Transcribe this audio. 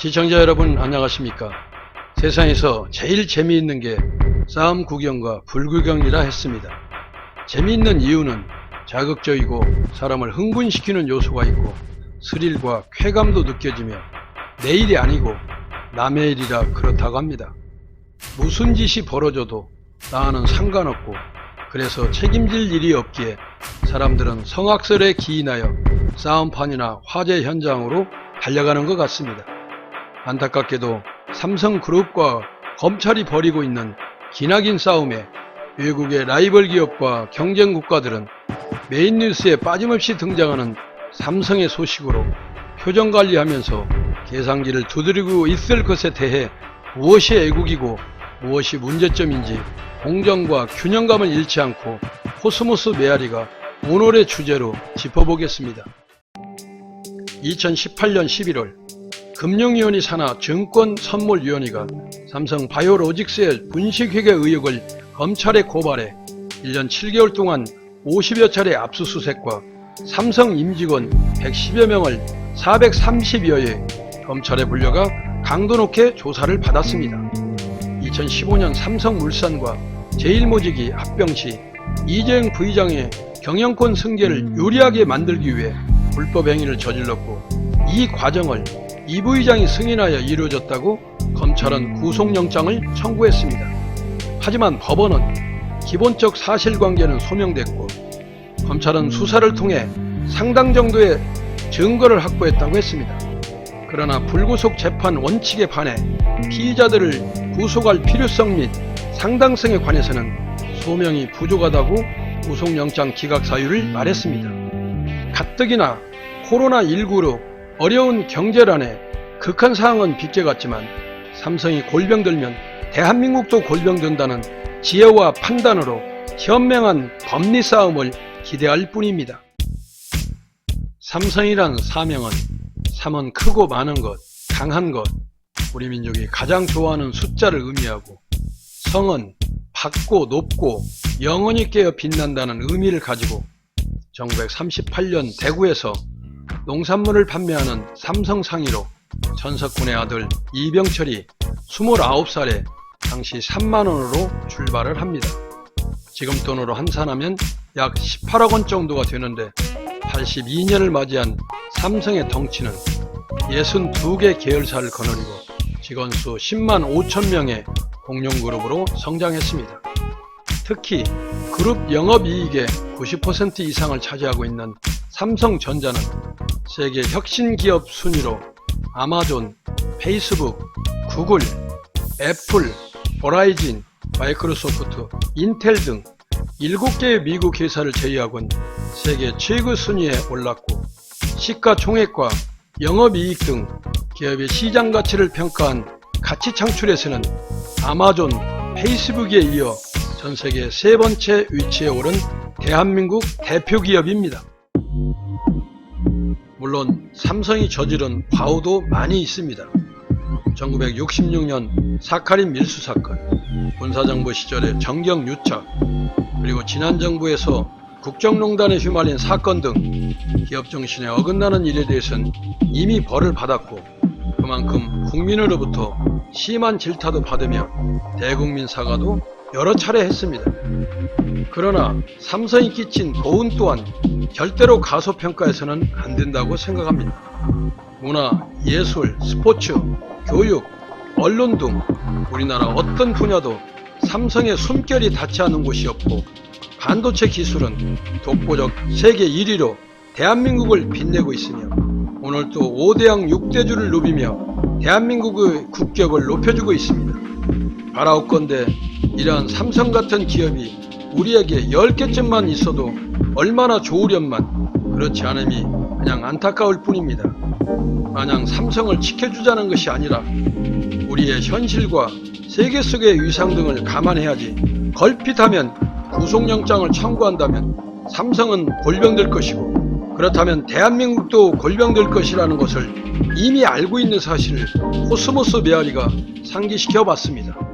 시청자 여러분 안녕하십니까? 세상에서 제일 재미있는 게 싸움 구경과 불구경이라 했습니다. 재미있는 이유는 자극적이고 사람을 흥분시키는 요소가 있고 스릴과 쾌감도 느껴지며 내 일이 아니고 남의 일이라 그렇다고 합니다. 무슨 짓이 벌어져도 나와는 상관없고 그래서 책임질 일이 없기에 사람들은 성악설에 기인하여 싸움판이나 화재 현장으로 달려가는 것 같습니다. 안타깝게도 삼성그룹과 검찰이 벌이고 있는 기나긴 싸움에 외국의 라이벌 기업과 경쟁 국가들은 메인 뉴스에 빠짐없이 등장하는 삼성의 소식으로 표정 관리하면서 계산기를 두드리고 있을 것에 대해 무엇이 애국이고 무엇이 문제점인지 공정과 균형감을 잃지 않고 코스모스 메아리가 오늘의 주제로 짚어보겠습니다. 2018년 11월 금융위원회 산하 증권선물위원회가 삼성 바이오로직스의 분식회계 의혹을 검찰에 고발해 1년 7개월 동안 50여 차례 압수수색과 삼성 임직원 110여 명을 430여에 검찰에 불려가 강도 높게 조사를 받았습니다. 2015년 삼성물산과 제일모직이 합병 시 이재용 부의장의 경영권 승계를 유리하게 만들기 위해 불법 행위를 저질렀고 이 과정을 이 부의장이 승인하여 이루어졌다고 검찰은 구속영장을 청구했습니다. 하지만 법원은 기본적 사실관계는 소명됐고 검찰은 수사를 통해 상당 정도의 증거를 확보했다고 했습니다. 그러나 불구속 재판 원칙에 반해 피의자들을 구속할 필요성 및 상당성에 관해서는 소명이 부족하다고 구속영장 기각 사유를 말했습니다. 가뜩이나 코로나19로 어려운 경제란에 극한 상황은 빗겨갔지만 삼성이 골병들면 대한민국도 골병든다는 지혜와 판단으로 현명한 법리 싸움을 기대할 뿐입니다. 삼성이란 사명은 삼은 크고 많은 것, 강한 것, 우리 민족이 가장 좋아하는 숫자를 의미하고 성은 밝고 높고 영원히 깨어 빛난다는 의미를 가지고 1938년 대구에서 농산물을 판매하는 삼성상의로 전석군의 아들 이병철이 29살에 당시 3만원으로 출발을 합니다. 지금 돈으로 환산하면 약 18억 원 정도가 되는데 82년을 맞이한 삼성의 덩치는 62개 계열사를 거느리고 직원 수 10만 5천 명의 공룡그룹으로 성장했습니다. 특히 그룹 영업이익의 90% 이상을 차지하고 있는 삼성전자는 세계 혁신 기업 순위로 아마존, 페이스북, 구글, 애플, 버라이진, 마이크로소프트, 인텔 등 7개의 미국 회사를 제외하고는 세계 최고 순위에 올랐고 시가총액과 영업이익 등 기업의 시장 가치를 평가한 가치 창출에서는 아마존, 페이스북에 이어 전 세계 세 번째 위치에 오른 대한민국 대표 기업입니다. 물론 삼성이 저지른 과오도 많이 있습니다. 1966년 사카린 밀수 사건, 군사정부 시절의 정경 유착, 그리고 지난 정부에서 국정농단에 휘말린 사건 등 기업 정신에 어긋나는 일에 대해서는 이미 벌을 받았고 그만큼 국민으로부터 심한 질타도 받으며 대국민 사과도 여러 차례 했습니다. 그러나 삼성이 끼친 고운 또한 절대로 가소평가해서는 안 된다고 생각합니다. 문화, 예술, 스포츠, 교육, 언론 등 우리나라 어떤 분야도 삼성의 숨결이 닿지 않은 곳이 없고 반도체 기술은 독보적 세계 1위로 대한민국을 빛내고 있으며 오늘 또 5대양 6대주를 누비며 대한민국의 국격을 높여주고 있습니다. 바라옵건대 이러한 삼성 같은 기업이 우리에게 10개쯤만 있어도 얼마나 좋으련만 그렇지 않음이 그냥 안타까울 뿐입니다. 마냥 삼성을 지켜주자는 것이 아니라 우리의 현실과 세계 속의 위상 등을 감안해야지 걸핏하면 구속영장을 청구한다면 삼성은 골병될 것이고 그렇다면 대한민국도 골병될 것이라는 것을 이미 알고 있는 사실을 코스모스 메아리가 상기시켜 봤습니다.